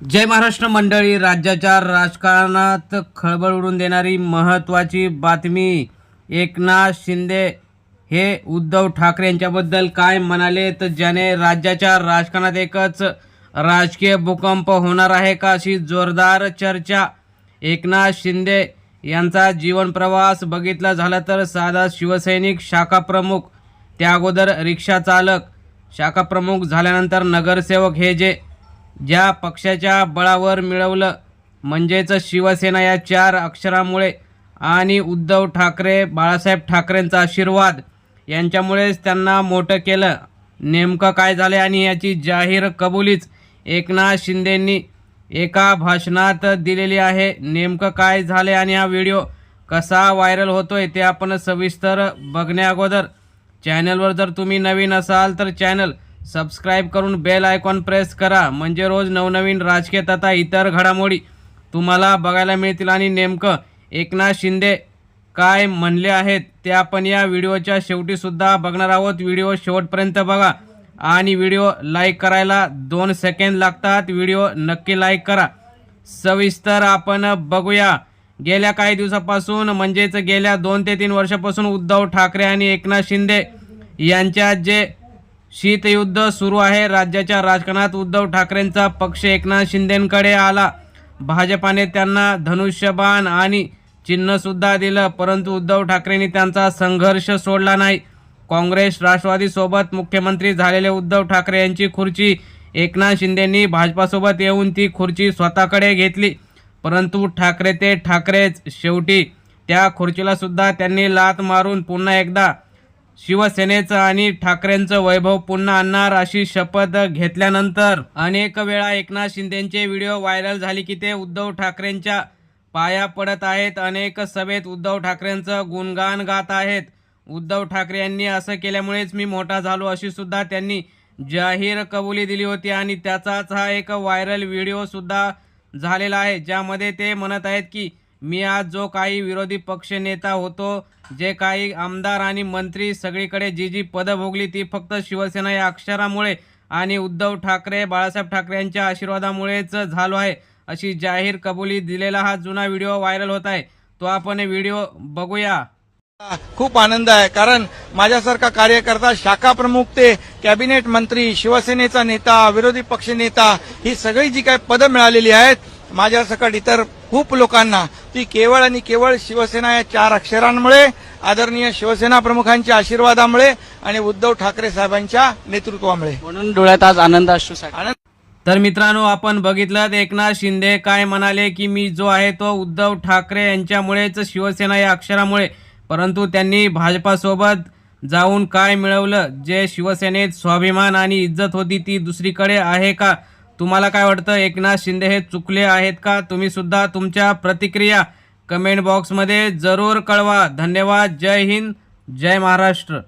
जय महाराष्ट्र मंडळी राज्याच्या राजकारणात खळबळ उडून देणारी महत्त्वाची बातमी एकनाथ शिंदे हे उद्धव ठाकरे यांच्याबद्दल काय म्हणाले? तर ज्याने राज्याच्या राजकारणात एकच राजकीय भूकंप होणार आहे का अशी जोरदार चर्चा एकनाथ शिंदे यांचा जीवनप्रवास बघितला झाला तर साधा शिवसैनिक शाखा प्रमुख त्या अगोदर रिक्षा चालक शाखा प्रमुख झाल्यानंतर नगरसेवक हे जे ज्या पक्षाच्या बळावर मिळवलं म्हणजेच शिवसेना या चार अक्षरामुळे. आणि उद्धव ठाकरे बाळासाहेब ठाकरेंचा आशीर्वाद. यांच्यामुळेच त्यांना मोठं केलं. नेमकं काय झालं आणि याची जाहीर कबुलीच एकनाथ शिंदेंनी एका भाषणात दिलेली आहे. नेमकं काय झाले आणि हा व्हिडिओ कसा व्हायरल होतोय ते आपण सविस्तर बघण्याअगोदर चॅनलवर जर तुम्ही नवीन असाल तर चॅनल सबस्क्राईब करून बेल आयकॉन प्रेस करा. म्हणजे रोज नवनवीन राजकीय तथा इतर घडामोडी तुम्हाला बघायला मिळतील. आणि नेमकं एकनाथ शिंदे काय म्हणले आहेत ते आपण या व्हिडिओच्या शेवटीसुद्धा बघणार आहोत. व्हिडिओ शेवटपर्यंत बघा. आणि व्हिडिओ लाईक करायला दोन सेकंद लागतात. व्हिडिओ नक्की लाईक करा. सविस्तर आपण बघूया. गेल्या काही दिवसापासून म्हणजेच गेल्या दोन ते तीन वर्षापासून उद्धव ठाकरे आणि एकनाथ शिंदे यांच्यात जे शीतयुद्ध सुरू आहे. राज्याच्या राजकारणात उद्धव ठाकरेंचा पक्ष एकनाथ शिंदेकडे आला. भाजपाने त्यांना धनुष्यबाण आणि चिन्हसुद्धा दिलं परंतु उद्धव ठाकरेंनी त्यांचा संघर्ष सोडला नाही. काँग्रेस राष्ट्रवादीसोबत मुख्यमंत्री झालेले उद्धव ठाकरे यांची खुर्ची एकनाथ शिंदेंनी भाजपासोबत येऊन ती खुर्ची स्वतःकडे घेतली. परंतु ठाकरे ते ठाकरेच शेवटी. त्या खुर्चीलासुद्धा त्यांनी लात मारून पुन्हा एकदा शिवसेनेचं आणि ठाकरेंचं वैभव पुन्हा आणणार अशी शपथ घेतल्यानंतर अनेक वेळा एकनाथ शिंदेचे व्हिडिओ व्हायरल झाले की ते उद्धव ठाकरेंच्या पाया पडत आहेत. अनेक सभेत उद्धव ठाकरेंचं गुणगान गात आहेत. उद्धव ठाकरे यांनी असं केल्यामुळेच मी मोठा झालो अशी सुद्धा त्यांनी जाहीर कबुली दिली होती आणि त्याचाच हा एक व्हायरल व्हिडिओ सुद्धा झालेला आहे. ज्यामध्ये ते म्हणत आहेत की मी आज जो काही विरोधी पक्ष नेता होतो जे काही आमदार आणि मंत्री सगळीकडे जी जी पदं भोगली ती फक्त शिवसेना या अक्षरामुळे आणि उद्धव ठाकरे बाळासाहेब ठाकरे यांच्या आशीर्वादामुळेच झालो आहे अशी जाहीर कबुली दिलेला हा जुना व्हिडिओ व्हायरल होत आहे. तो आपण व्हिडिओ बघूया. खूप आनंद आहे कारण माझ्यासारखा कार्यकर्ता शाखा प्रमुख ते कॅबिनेट मंत्री शिवसेनेचा नेता विरोधी पक्ष नेता ही सगळी जी काही पदं मिळालेली आहेत माझ्यासकट इतर खूप लोकांना ती केवळ आणि केवळ शिवसेना या चार अक्षरांमुळे आदरणीय शिवसेना प्रमुखांच्या आशीर्वादामुळे आणि उद्धव ठाकरे साहेबांच्या नेतृत्वामुळे. म्हणून डोळ्यात आज आनंद आनंद तर मित्रांनो आपण बघितलं एकनाथ शिंदे काय म्हणाले की मी जो आहे तो उद्धव ठाकरे यांच्यामुळेच शिवसेना या अक्षरामुळे. परंतु त्यांनी भाजपासोबत जाऊन काय मिळवलं? जे शिवसेनेत स्वाभिमान आणि इज्जत होती ती दुसरीकडे आहे का? तुम्हाला काय वाटतं? एकनाथ शिंदे हे चुकले आहेत का? तुम्ही सुद्धा तुमच्या प्रतिक्रिया कमेंट बॉक्समध्ये जरूर कळवा. धन्यवाद. जय हिंद. जय महाराष्ट्र.